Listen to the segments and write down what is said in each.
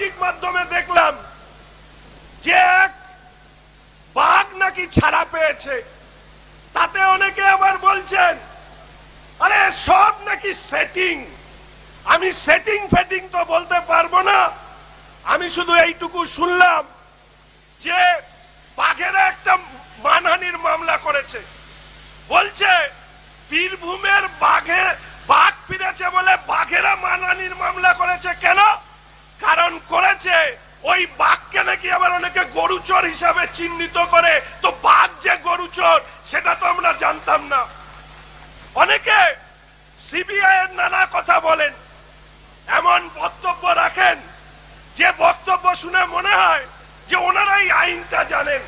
সামাজিক মাধ্যমে দেখলাম যে এক বাঘ নাকি ছাড়া পেয়েছে। তাতে অনেকে আবার বলছেন, আরে, সব নাকি সেটিং আমি সেটিং ফেটিং তো বলতে পারব না। আমি শুধু এইটুকু শুনলাম যে বাঘেরা একটা মানহানির মামলা করেছে। বলছে, বীরভূমের বাঘে বাঘ ফিরেছে বলে বাঘেরা মানহানির মামলা করেছে কেন করেছে ওই বাঘকে নাকি আবার অনেকে গরুচোর হিসাবে চিহ্নিত করে। তো বাঘ যে গরুচোর সেটা তো আমরা জানতাম না। অনেকে সিবিআই এর নানা কথা বলেন, এমন বক্তব্য রাখেন, যে বক্তব্য শুনে মনে হয় যে ওনারাই আইনটা জানেন।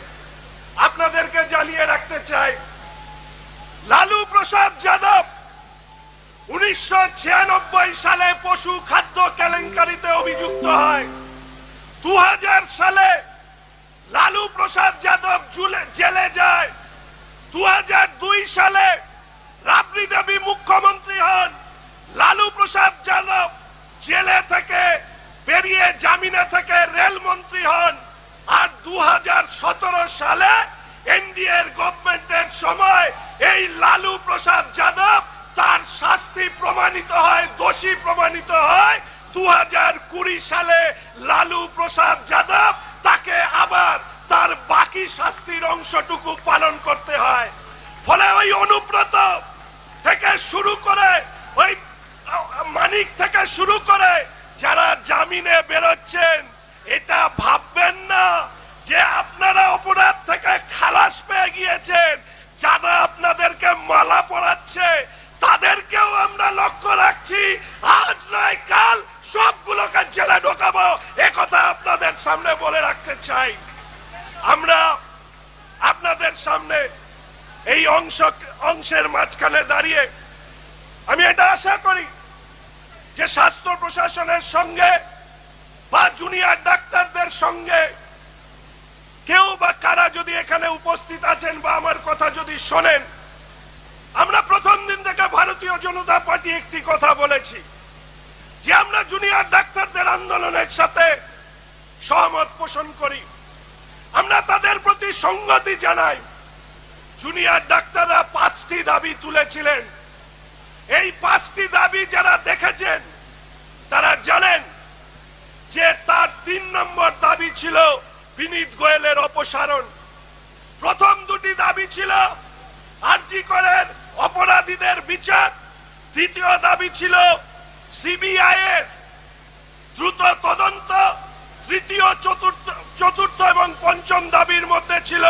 আপনাদেরকে জানিয়ে রাখতে চাই, লালু প্রসাদ যাদব উনিশশো ছিয়ানব্বই সালে পশু খাদ্য কেলেঙ্কারিতে অভিযুক্ত হয়। দু হাজার সালে লালু প্রসাদ যাদব জুলে- যায়। দু হাজার দুই সালে রাবড়ি দেবী মুখ্যমন্ত্রী হন। লালু প্রসাদ যাদব জেলে থেকে বেরিয়ে জামিনে থেকে রেলমন্ত্রী হন। আর দু হাজার সতেরো সালে এনডিএর গভর্নমেন্টের সময় এই লালু প্রসাদ যাদব তার শাস্তি প্রমাণিত হয়, দোষী প্রমাণিত হয়। দু হাজার কুড়ি সালে লালু প্রসাদ যাদব তাকে আবার তার বাকি শাস্তির অংশটুকু পালন করতে হয়। ফলে ওই অনুব্রত থেকে শুরু করে ওই মানিক থেকে শুরু করে যারা জামিনে বেরোচ্ছেন, এটা ভাববেন না যে আপনারা অপরাধ থেকে খালাস পেয়ে গিয়েছেন। যারা আপনাদেরকে মালা পরাচ্ছে, তাদেরকেও আমরা লক্ষ্য রাখছি। আজ নয় কাল সবগুলোকে জেলে ঢোকাবো একথা আপনাদের সামনে বলে রাখতে চাই, আমরা আপনাদের সামনে এই অংশ, অংশের মাঝখানে দাঁড়িয়ে আমি এটা আশা করি যে স্বাস্থ্য প্রশাসনের সঙ্গে বা জুনিয়র ডাক্তারদের সঙ্গে কেউ বা কারা যদি এখানে উপস্থিত আছেন বা আমার কথা যদি শোনেন, আমরা প্রথম দিন থেকে ভারতীয় জনতা পার্টি একটি কথা বলেছি যে আমরা জুনিয়র ডাক্তারদের আন্দোলনের সাথে সহমত পোষণ করি। আমরা তাদের প্রতি সংগতি জানাই। জুনিয়র ডাক্তাররা পাঁচটি দাবি তুলেছিলেন। এই পাঁচটি দাবি যারা দেখেছেন, তারা জানেন যে তার তিন নম্বর দাবি ছিল বিনীত গোয়েলের অপসারণ। প্রথম দুটি দাবি ছিল আরজি করের অপরাধীদের বিচার। দ্বিতীয় দাবি ছিল সিবিআই এর দ্রুত তদন্ত। তৃতীয়, চতুর্থ চতুর্থ এবং পঞ্চম দাবির মধ্যে ছিল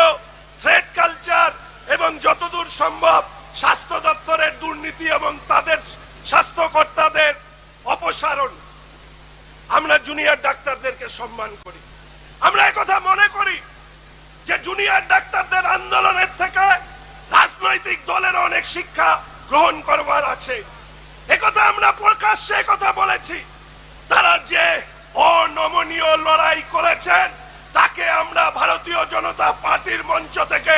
থ্রেড কালচার এবং যতদূর সম্ভব স্বাস্থ্য দপ্তরের দুর্নীতি এবং তাদের স্বাস্থ্যকর্তাদের অপসারণ। আমরা জুনিয়র ডাক্তারদেরকে সম্মান করি। আমরা কথা মনে করি যে জুনিয়র ডাক্তারদের আন্দোলনের থেকে রাজনৈতিক দলের অনেক শিক্ষা গ্রহণ করবার আছে। একথা আমরা প্রকাশ্যে কথা বলেছি। তারা যে অনমনীয় লড়াই করেছেন, তাকে আমরা ভারতীয় জনতা পার্টির মঞ্চ থেকে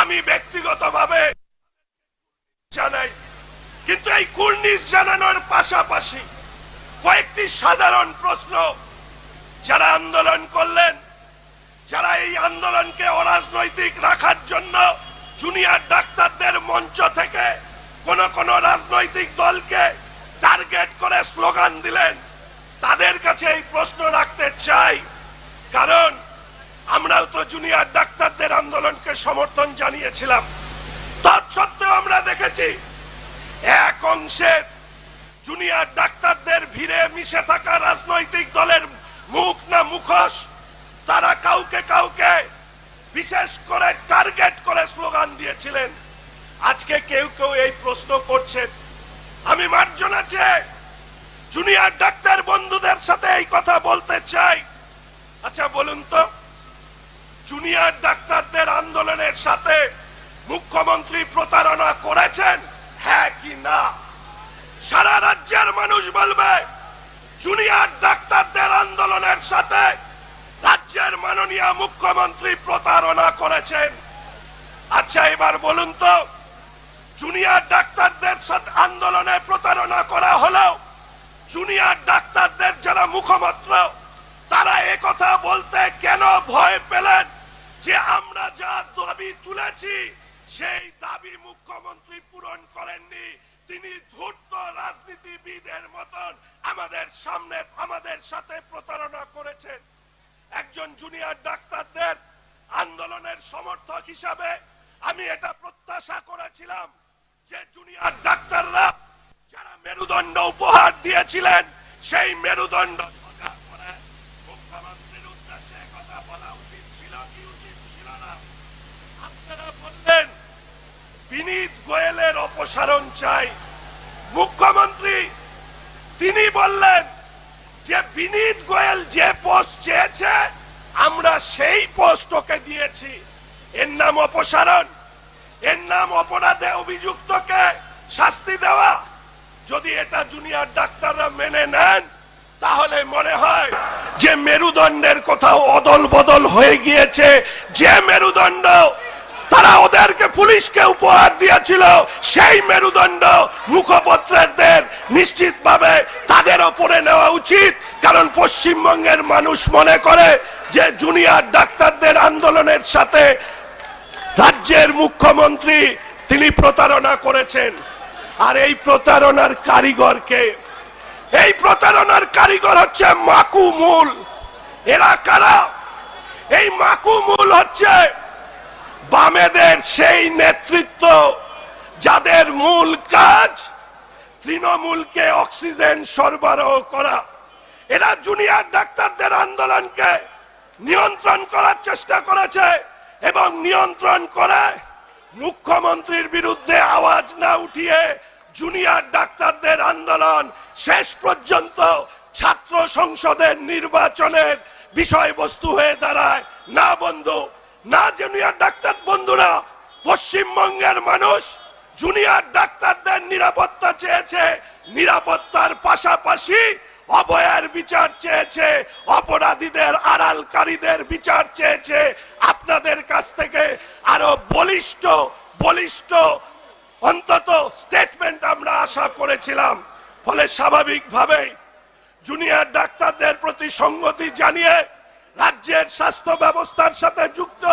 আমি ব্যক্তিগতভাবে জানাই। কিন্তু এই কুর্নিশ জানানোর পাশাপাশি কয়েকটি সাধারণ প্রশ্ন যারা আন্দোলন করলেন, যারা এই আন্দোলনকে অরাজনৈতিক রাখার জন্য জুনিয়র ডাক্তারদের মঞ্চ থেকে কোন কোন রাজনৈতিক দলকে টার্গেট করে স্লোগান দিলেন। তাদের কাছে এই প্রশ্ন রাখতে চাই। কারণ আমরাও তো জুনিয়র ডাক্তারদের আন্দোলনকে সমর্থন জানিয়েছিলাম। তৎসত্ত্বেও আমরা দেখেছি, এক অংশের জুনিয়র ডাক্তারদের ভিড়ে মিশে থাকা রাজনৈতিক দলের মুখ না মুখোশ, তারা কাউকে কাউকে বিশেষ করে টার্গেট করে স্লোগান দিয়েছিলেন। আজকে কেউ কেউ এই প্রশ্ন করছেন আমি মার্জনা চেয়ে জুনিয়র ডাক্তার বন্ধুদের সাথে এই কথা বলতে চাই। আচ্ছা বলুন তো, জুনিয়র ডাক্তারদের আন্দোলনের সাথে মুখ্যমন্ত্রী প্রতারণা করেছেন? হ্যাঁ কি না? সারা রাজ্যের মানুষ বলবে, জুনিয়র ডাক্তারদের আন্দোলনের সাথে রাজ্যের মাননীয় মুখ্যমন্ত্রী প্রতারণা করেছেন। আচ্ছা এবার বলুন তো, জুনিয়র ডাক্তারদের সাথে আন্দোলনে প্রতারণা করা হলেও জুনিয়র ডাক্তারদের যারা মুখপাত্র, তারা কথা বলতে কেন ভয় পেলেন? যে আমরা যা দাবি তুলেছি, সেই দাবি মুখ্যমন্ত্রী পূরণ করেননি। তিনি ধূর্ত রাজনীতিবিদের মতন আমাদের সামনে, আমাদের সাথে প্রতারণা করেছেন। একজন জুনিয়র ডাক্তারদের আন্দোলনের সমর্থক হিসাবে আমি এটা প্রত্যাশা করেছিলাম যে জুনিয়র মেরুদণ্ড উপহার দিয়েছিলেন, সেই মেরুদণ্ড বিনীত গোয়েলের অপসারণ চাই। মুখ্যমন্ত্রী, তিনি বললেন যে বিনীত গোয়েল যে পোস্ট চেয়েছে, আমরা সেই পোস্ট ওকে দিয়েছি। এর নাম অপসারণ, এর নাম অপরাধে অভিযুক্তকে শাস্তি দেওয়া যদি এটা জুনিয়র ডাক্তাররা মেনে নেন, তাহলে মনে হয় যে মেরুদণ্ডের কোথাও অদল বদল হয়ে গিয়েছে। যে মেরুদণ্ড তারা ওদেরকে পুলিশকে উপহার দিয়েছিল, সেই মেরুদণ্ড মুখপত্রদের নিশ্চিতভাবে তাদের ওপরে নেওয়া উচিত। কারণ পশ্চিমবঙ্গের মানুষ মনে করে যে জুনিয়র ডাক্তারদের আন্দোলনের সাথে রাজ্যের মুখ্যমন্ত্রী তিনি প্রতারণা করেছেন। আর এই প্রতারণার কারিগরকে, এই প্রতারণার কারিগর হচ্ছে মাকুমুল এরা কারা? এই মাকুমুল হচ্ছে বামেদের সেই নেতৃত্ব যাদের মূল কাজ তৃণমূলকে অক্সিজেন সরবরাহ করা। এরা জুনিয়র ডাক্তারদের আন্দোলনকে নিয়ন্ত্রণ করার চেষ্টা করেছে এবং নিয়ন্ত্রণ করে মুখ্যমন্ত্রীর বিরুদ্ধে আওয়াজ না উঠিয়ে জুনিয়র ডাক্তারদের আন্দোলন শেষ পর্যন্ত ছাত্র সংসদের নির্বাচনের বিষয়বস্তু হয়ে দাঁড়ায়। না বন্ধু, না জুনিয়র ডাক্তার, বন্ধুরা, পশ্চিমবঙ্গের মানুষ জুনিয়র ডাক্তারদের নিরাপত্তা চেয়েছে, নিরাপত্তার পাশাপাশি অবয়ার বিচার চেয়েছে, অপরাধীদের, আড়ালকারীদের বিচার চেয়েছে। আপনাদের কাছ থেকে আরও বলিষ্ঠ বলিষ্ঠ অন্তত স্টেটমেন্ট আমরা আশা করেছিলাম। ফলে স্বাভাবিকভাবেই জুনিয়র ডাক্তারদের প্রতি সঙ্গতি জানিয়ে রাজ্যের স্বাস্থ্য ব্যবস্থার সাথে যুক্ত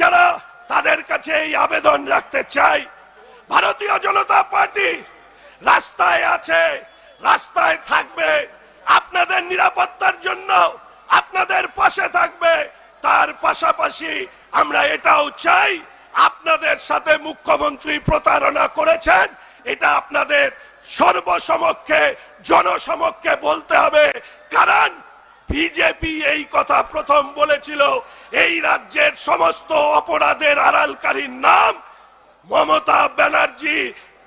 যারা, তাদের কাছে এই আবেদন রাখতে চাই। ভারতীয় জনতা পার্টি রাস্তায় আছে, রাস্তায় থাকবে। আপনাদের নিরাপত্তার জন্য আপনাদের পাশে থাকবে। তার পাশাপাশি আমরা এটাও চাই আপনাদের সাথে মুখ্যমন্ত্রী প্রতারণা করেছেন, এটা আপনাদের সর্বসমক্ষে, জনসমক্ষে বলতে হবে। কারণ বিজেপি এই কথা প্রথম বলেছিল, এই রাজ্যের সমস্ত অপরাধের আড়ালকারীর নাম মমতা ব্যানার্জি।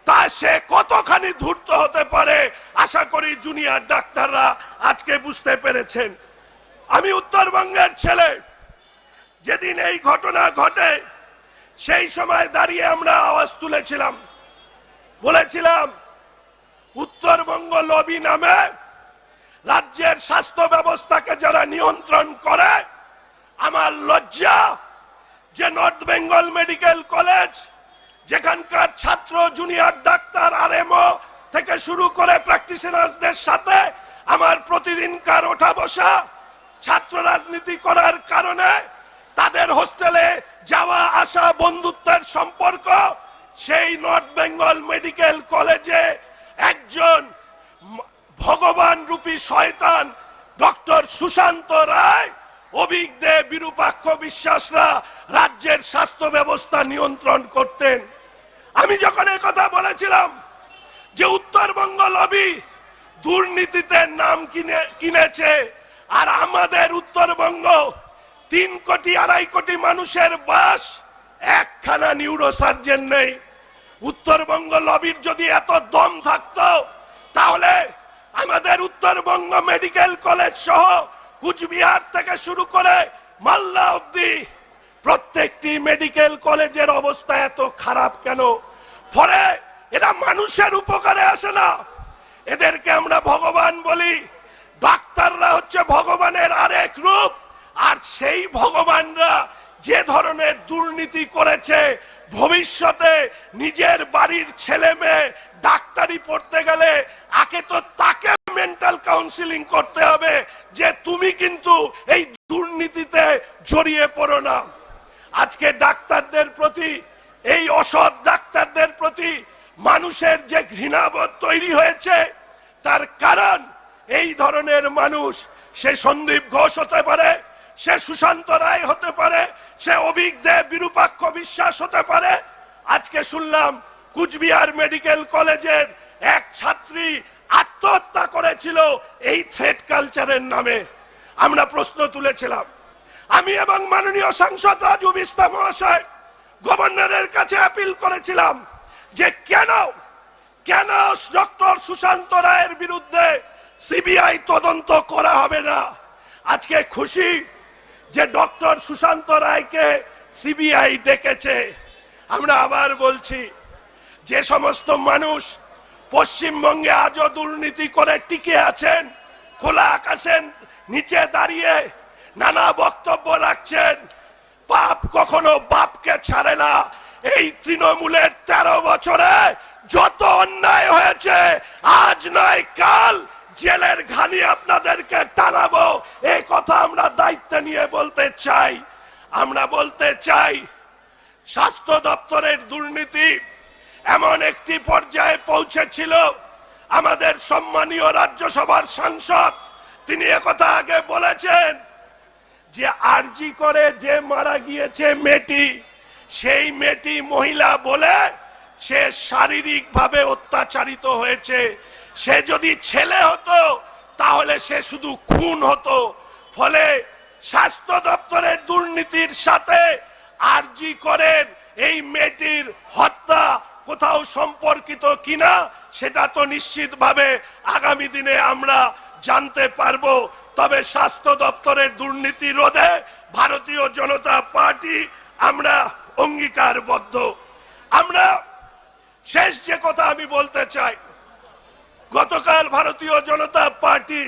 তা সে কতখানি ধূর্ত হতে পারে, আশা করি জুনিয়র ডাক্তাররা আজকে বুঝতে পেরেছেন। আমি উত্তরবঙ্গের ছেলে, যেদিন এই ঘটনা ঘটে সেই সময় দাঁড়িয়ে আমরা আওয়াজ তুলেছিলাম। বলেছিলাম, উত্তরবঙ্গ লবি নামে রাজ্যের স্বাস্থ্য ব্যবস্থাকে যারা নিয়ন্ত্রণ করে, আমার লজ্জা যে নর্থ বেঙ্গল মেডিকেল কলেজ, যেখানকার ছাত্র, জুনিয়র, ডাক্তার আর থেকে শুরু করে প্র্যাকটিশনার্সদের সাথে আমার প্রতিদিনকার ওঠা বসা, ছাত্র রাজনীতি করার কারণে তাদের হোস্টেলে যাওয়া আসা বন্ধুত্বের সম্পর্ক, সেই নর্থ বেঙ্গল মেডিকেল কলেজে একজন ভগবান রূপী শয়তান ডক্টর সুশান্ত রায়, অভিজ্ঞ বিরূপাক্ষ বিশ্বাসরা রাজ্যের স্বাস্থ্য ব্যবস্থা নিয়ন্ত্রণ করতেন। আমি যখন কথা বলেছিলাম যে উত্তরবঙ্গ লবি দুর্নীতিতে নাম কিনে, কিনেছে, আর আমাদের উত্তরবঙ্গ তিন কোটি, আড়াই কোটি মানুষের বাস, একখানা নিউরোসার্জেন নেই। উত্তরবঙ্গ লবির যদি এত দম থাকতো, তাহলে আমাদের উত্তরবঙ্গ মেডিকেল কলেজ সহ কুচবিহার থেকে শুরু করে মাল্লা অব্দি প্রত্যেকটি মেডিকেল কলেজের অবস্থা এত খারাপ কেন? ফলে এরা মানুষের উপকারে আসে না। এদেরকে আমরা ভগবান বলি, ডাক্তাররা হচ্ছে ভগবানের আরেক রূপ। আর সেই ভগবানরা যে ধরনের দুর্নীতি করেছে, ভবিষ্যতে নিজের বাড়ির ছেলে মেয়ে ডাক্তারি পড়তে গেলে আগে তো তাকে মেন্টাল কাউন্সিলিং করতে হবে যে তুমি কিন্তু এই দুর্নীতিতে জড়িয়ে পড়ো না। আজকে ডাক্তারদের প্রতি, এই অসৎ ডাক্তারদের প্রতি মানুষের যে ঘৃণাবোধ তৈরি হয়েছে, তার কারণ এই ধরনের মানুষ সে সন্দীপ ঘোষ হতে পারে সে সুশান্ত রায় হতে পারে, সে অভিজ্ঞ বিরূপাক্ষ বিশ্বাস হতে পারে। আজকে শুনলাম কুচবিহার মেডিকেল কলেজের এক ছাত্রী আত্মহত্যা করেছিল এই থ্রেড কালচারের নামে। আমরা প্রশ্ন তুলেছিলাম, আমি এবং মাননীয় সাংসদ রাজু বিস্তা মহাশয় গভর্নরের কাছে আপিল করেছিলাম যে কেন কেন ডক্টর সুশান্ত রায়ের বিরুদ্ধে সিবিআই তদন্ত করা হবে না? আজকে খুশি যে ডক্টর সুশান্ত রায়কে সিবিআই ডেকেছে, আমরা আবার বলছি, যে সমস্ত মানুষ পশ্চিমবঙ্গে আজও দুর্নীতি করে টিকে আছেন, খোলা আকাশের নিচে দাঁড়িয়ে নানা বক্তব্য রাখছেন, পাপ কখনো বাপকে ছাড়ে না। এই তৃণমূলের তেরো বছরে যত অন্যায় হয়েছে, আজ নয়, কাল জেলের ঘানি আপনাদেরকে টানাবো এই কথা আমরা দায়িত্ব নিয়ে বলতে চাই। আমরা বলতে চাই, স্বাস্থ্য দপ্তরের দুর্নীতি এমন একটি পর্যায়ে পৌঁছেছিল। আমাদের সম্মানীয় রাজ্যসভার সাংসদ, তিনি একথা আগে বলেছেন যে আরজি করে যে মারা গিয়েছে মেয়েটি, সেই মেয়েটি মহিলা বলে সে শারীরিকভাবে অত্যাচারিত হয়েছে। সে যদি ছেলে হতো, তাহলে সে শুধু খুন হতো। ফলে স্বাস্থ্য দপ্তরের দুর্নীতির সাথে আরজি করেন এই মেয়েটির হত্যা কোথাও সম্পর্কিত কিনা, সেটা তো নিশ্চিতভাবে আগামী দিনে আমরা জানতে পারব। তবে স্বাস্থ্য দপ্তরের দুর্নীতি রোধে ভারতীয় জনতা পার্টি আমরা অঙ্গীকারবদ্ধ। আমরা শেষ যে কথা আমি বলতে চাই ভারতীয় জনতা পার্টি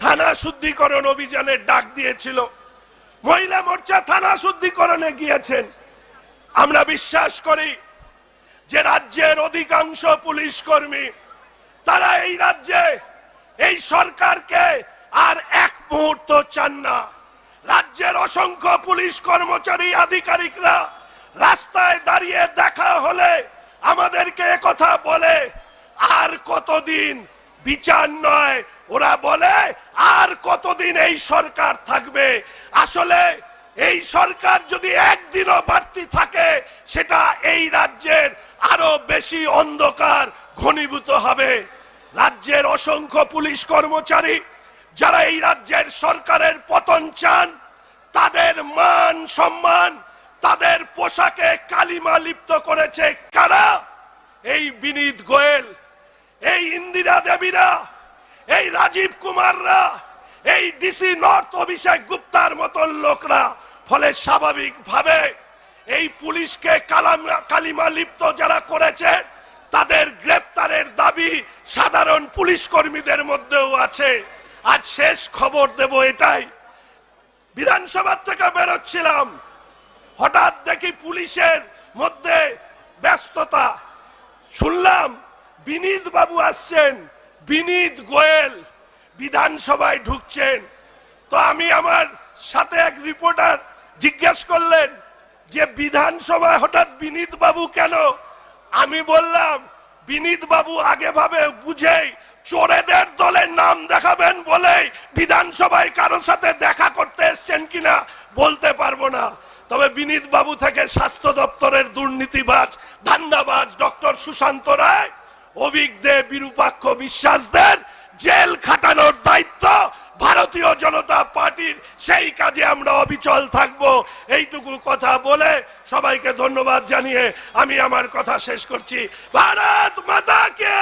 থানা শুদ্ধিকরণ অভিযানের ডাক দিয়েছিল। মহিলা মোর্চা থানা শুদ্ধিকরণে গিয়েছেন। আমরা বিশ্বাস করি যে রাজ্যের অধিকাংশ পুলিশ কর্মী, তারা এই রাজ্যে, এই সরকারকে আর এক মুহূর্ত চান না। রাজ্যের অসংখ্য পুলিশ কর্মচারী, আধিকারিকরা রাস্তায় দাঁড়িয়ে দেখা হলে আমাদেরকে কথা বলে, আর কতদিন বিচার নয়। ওরা বলে, আর কতদিন এই সরকার থাকবে? আসলে এই সরকার যদি একদিনও বাড়তি থাকে, সেটা এই রাজ্যের আরও বেশি অন্ধকার ঘনীভূত হবে। রাজ্যের অসংখ্য পুলিশ কর্মচারী যারা এই রাজ্যের সরকারের পতন চান, তাদের মান সম্মান, তাদের পোশাকে কালিমা লিপ্ত করেছে কারা? এই বিনীত গোয়েল। এই ইন্দিরা দেবীরা, এই রাজীব কুমাররা, এই ডিসি নর্থ অভিষেক গুপ্তার মতন লোকরা, ফলে স্বাভাবিকভাবে এই পুলিশকে কালাম কালিমা লিপ্ত যারা করেছে, তাদের গ্রেপ্তারের দাবি সাধারণ পুলিশ কর্মীদের মধ্যেও আছে। আর শেষ খবর দেব এটাই। বিধানসভা থেকে বেরোচ্ছিলাম। হঠাৎ দেখি পুলিশের মধ্যে ব্যস্ততা। শুনলাম বিনীত বাবু আসছেন, বিনীত গোয়েল বিধানসভায় ঢুকছেন। তো আমি আমার সাথে এক রিপোর্টার জিজ্ঞেস করলেন যে, বিধানসভায় হঠাৎ বিনীত বাবু কেন? আমি বললাম, বিনীত বাবু আগে ভাবে বুঝেই চোরেদের দলের নাম দেখাবেন বলেই বিধানসভায় কারোর সাথে দেখা করতে এসছেন কিনা বলতে পারব না। তবে বিনীত বাবু থেকে স্বাস্থ্য দপ্তরের দুর্নীতিবাজ, ধান্দাবাজ ডক্টর সুশান্ত রায় অভিজ্ঞ বিরূপাক্ষ বিশ্বাসদের জেল খাটানোর দায়িত্ব ভারতীয় জনতা পার্টির। সেই কাজে আমরা অবিচল থাকব। এইটুকু কথা বলে সবাইকে ধন্যবাদ জানিয়ে আমি আমার কথা শেষ করছি। ভারত মাতাকে!